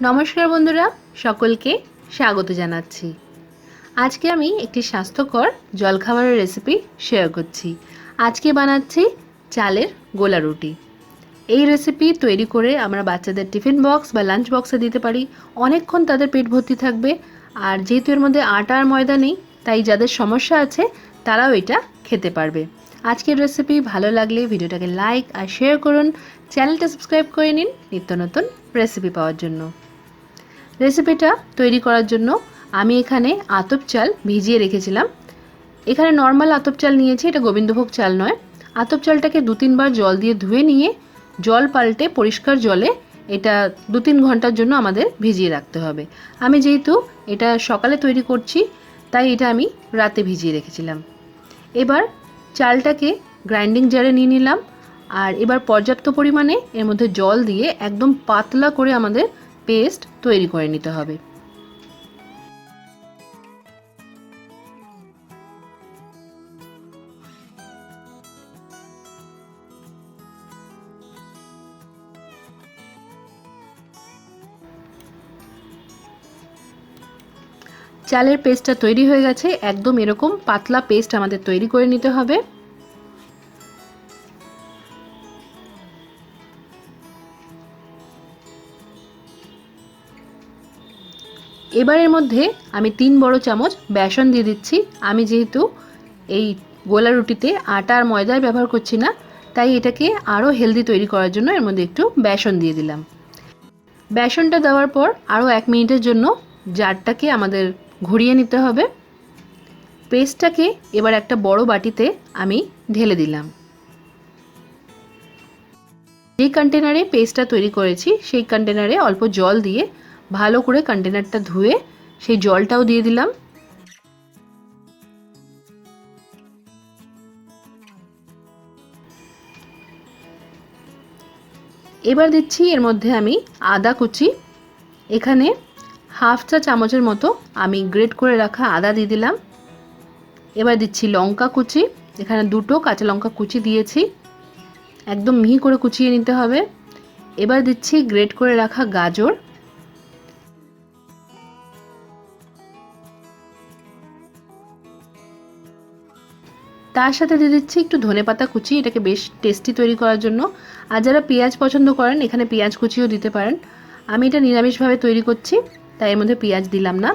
নমস্কার বন্ধুরা, সকলকে স্বাগত জানাচ্ছি। আজকে আমি একটি স্বাস্থ্যকর জলখাবারের রেসিপি শেয়ার করছি। আজকে বানাচ্ছি চালের গোলা রুটি। এই রেসিপি তৈরি করে আমরা বাচ্চাদের টিফিন বক্স বা লাঞ্চ বক্সে দিতে পারি। অনেকক্ষণ তাদের পেট ভর্তি থাকবে। আর যেহেতু এর মধ্যে আটা আর ময়দা নেই, তাই যাদের সমস্যা আছে, তারাও এটা খেতে পারবে। আজকের রেসিপি ভালো লাগলে ভিডিওটাকে লাইক আর শেয়ার করুন। চ্যানেলটা সাবস্ক্রাইব করে নিন নিত্য নতুন রেসিপি পাওয়ার জন্য। রেসিপিটা তৈরি করার জন্য আমি এখানে আতপ চাল ভিজিয়ে রেখেছিলাম। এখানে নর্মাল আতপ চাল নিয়েছি, এটা গোবিন্দভোগ চাল নয়। আতপ চালটাকে দু তিনবার জল দিয়ে ধুয়ে নিয়ে জল পাল্টে পরিষ্কার জলে এটা দু তিন ঘণ্টার জন্য আমাদের ভিজিয়ে রাখতে হবে। আমি যেহেতু এটা সকালে তৈরি করছি, তাই এটা আমি রাতে ভিজিয়ে রেখেছিলাম। এবার চালটাকে গ্রাইন্ডিং জারে নিয়ে নিলাম। আর এবার পর্যাপ্ত পরিমাণে এর মধ্যে জল দিয়ে একদম পাতলা করে আমাদের পেস্ট তৈরি করে নিতে হবে। চালের পেস্টটা তৈরি হয়ে গেছে। একদম এরকম পাতলা পেস্ট আমাদের তৈরি করে নিতে হবে। এবারের মধ্যে আমি তিন বড় চামচ বেসন দিয়ে দিচ্ছি। আমি যেহেতু এই গোলা রুটিতে আটা আর ময়দার ব্যবহার করছি না, তাই এটাকে আরও হেলদি তৈরি করার জন্য এর মধ্যে একটু বেসন দিয়ে দিলাম। বেসনটা দেওয়ার পর আরও এক মিনিটের জন্য জারটাকে আমাদের ঘুরিয়ে নিতে হবে। পেস্টটাকে এবার একটা বড় বাটিতে আমি ঢেলে দিলাম। যে কন্টেনারে পেস্টটা তৈরি করেছি, সেই কন্টেনারে অল্প জল দিয়ে ভালো করে কন্টেনারটা ধুয়ে সেই জলটাও দিয়ে দিলাম। এবার দিচ্ছি এর মধ্যে আমি আদা কুচি। এখানে হাফ চা চামচের মতো আমি গ্রেট করে রাখা আদা দিয়ে দিলাম। এবার দিচ্ছি লঙ্কা কুচি। এখানে দুটো কাঁচা লঙ্কা কুচি দিয়েছি। একদম মিহি করে কুচিয়ে নিতে হবে। এবার দিচ্ছি গ্রেট করে রাখা গাজর। তার সাথে দিয়ে দিচ্ছি একটু ধনে পাতা কুচি, এটাকে বেশ টেস্টি তৈরি করার জন্য। আর যারা পেঁয়াজ পছন্দ করেন, এখানে পেঁয়াজ কুচিও দিতে পারেন। আমি এটা নিরামিষভাবে তৈরি করছি, তাই এর মধ্যে পেঁয়াজ দিলাম না।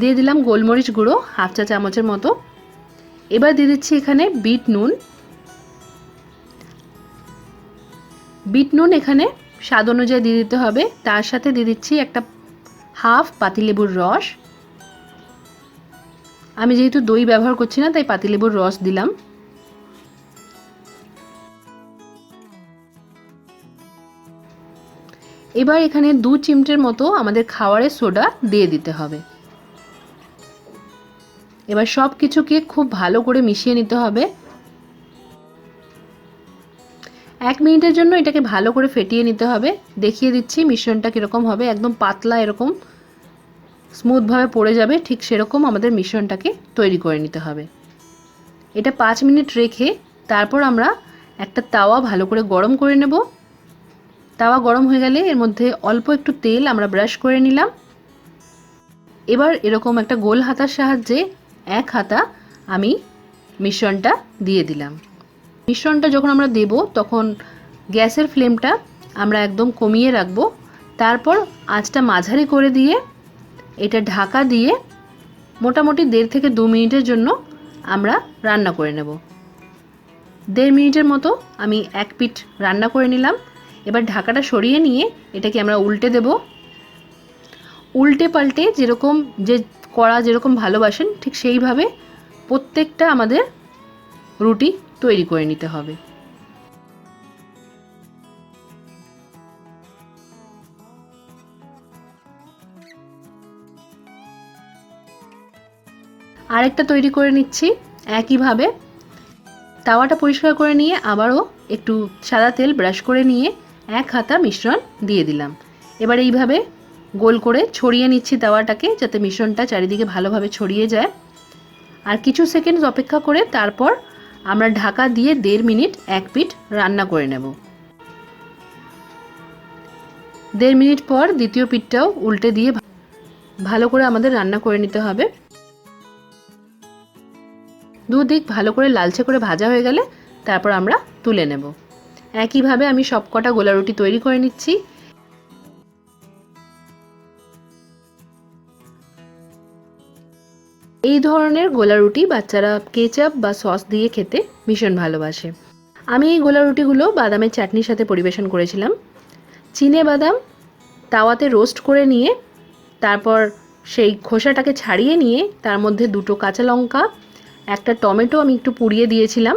দিয়ে দিলাম গোলমরিচ গুঁড়ো, হাফ চা চামচের মতো। এবার দিয়ে দিচ্ছি এখানে বিট নুন। বিট নুন এখানে স্বাদ অনুযায়ী দিয়ে দিতে হবে। তার সাথে দিয়ে দিচ্ছি একটা হাফ পাতিলেবুর রস। আমি যেহেতু দই ব্যবহার করছি না, তাই পাতিলেবুর রস দিলাম। এবার এখানে দু চিমটের মতো আমাদের খাওয়ারের সোডা দিয়ে দিতে হবে। এবার সব কিছুকে খুব ভালো করে মিশিয়ে নিতে হবে। এক মিনিটের জন্য এটাকে ভালো করে ফেটিয়ে নিতে হবে। দেখিয়ে দিচ্ছি মিশ্রণটা কীরকম হবে, একদম পাতলা এরকম। স্মুথভাবে পড়ে যাবে, ঠিক সেরকম আমাদের মিশ্রণটাকে তৈরি করে নিতে হবে। এটা পাঁচ মিনিট রেখে তারপর আমরা একটা তাওয়া ভালো করে গরম করে নেব। তাওয়া গরম হয়ে গেলে এর মধ্যে অল্প একটু তেল আমরা ব্রাশ করে নিলাম। এবার এরকম একটা গোল হাতার সাহায্যে এক হাতা আমি মিশ্রণটা দিয়ে দিলাম। মিশ্রণটা যখন আমরা দেব, তখন গ্যাসের ফ্লেমটা আমরা একদম কমিয়ে রাখব। তারপর আঁচটা মাঝারি করে দিয়ে এটা ঢাকা দিয়ে মোটামুটি দেড় থেকে দু মিনিটের জন্য আমরা রান্না করে নেব। দেড় মিনিটের মতো আমি এক পিঠ রান্না করে নিলাম। এবার ঢাকাটা সরিয়ে নিয়ে এটাকে আমরা উল্টে দেব। উল্টে পাল্টে যেরকম যে কড়া যেরকম ভালোবাসেন ঠিক সেইভাবে প্রত্যেকটা আমাদের রুটি তৈরি করে নিতে হবে। আরেকটা তৈরি করে নিচ্ছি একইভাবে। তাওয়াটা পরিষ্কার করে নিয়ে আবারও একটু সাদা তেল ব্রাশ করে নিয়ে এক হাতা মিশ্রণ দিয়ে দিলাম। এবার এইভাবে গোল করে ছড়িয়ে নিচ্ছি তাওয়াটাকে যাতে মিশ্রণটা চারিদিকে ভালোভাবে ছড়িয়ে যায়। আর কিছু সেকেন্ড অপেক্ষা করে তারপর আমরা ঢাকা দিয়ে দেড় মিনিট এক পিঠ রান্না করে নেব। দেড় মিনিট পর দ্বিতীয় পিঠটাও উল্টে দিয়ে ভালো করে আমাদের রান্না করে নিতে হবে। দুদিক ভালো করে লালচে করে ভাজা হয়ে গেলে তারপর আমরা তুলে নেব। একইভাবে আমি সব কটা গোলা রুটি তৈরি করে নিচ্ছি। এই ধরনের গোলা রুটি বাচ্চারা কেচাপ বা সস দিয়ে খেতে ভীষণ ভালোবাসে। আমি এই গোলা রুটিগুলো বাদামের চাটনির সাথে পরিবেশন করেছিলাম। চিনে বাদাম তাওয়াতে রোস্ট করে নিয়ে, তারপর সেই খোসাটাকে ছাড়িয়ে নিয়ে, তার মধ্যে দুটো কাঁচা লঙ্কা একটা টমেটো আমি একটু পুড়িয়ে দিয়েছিলাম,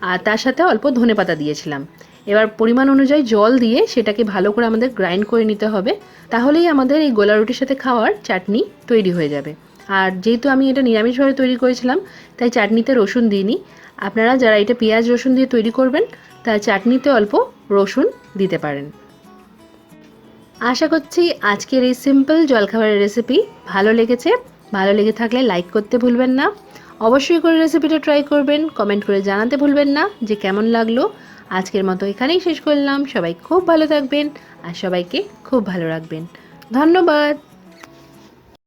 আর তার সাথে অল্প ধনেপাতা দিয়েছিলাম। এবার পরিমাণ অনুযায়ী জল দিয়ে সেটাকে ভালো করে আমাদের গ্রাইন্ড করে নিতে হবে, তাহলেই আমাদের এই গোলা রুটির সাথে খাওয়ার চাটনি তৈরি হয়ে যাবে। আর যেহেতু আমি এটা নিরামিষভাবে তৈরি করেছিলাম, তাই চাটনিতে রসুন দিইনি। আপনারা যারা এটা পেঁয়াজ রসুন দিয়ে তৈরি করবেন, তার চাটনিতে অল্প রসুন দিতে পারেন। আশা করছি আজকের এই সিম্পল জলখাবারের রেসিপি ভালো লেগেছে। ভালো লেগে থাকলে লাইক করতে ভুলবেন না। অবশ্যই করে রেসিপিটা ট্রাই করবেন কমেন্ট করে জানাতে ভুলবেন না, যে কেমন লাগল। আজকের মতো এখানেই শেষ করলাম। সবাই খুব ভালো থাকবেন আর সবাইকে খুব ভালো রাখবেন। ধন্যবাদ।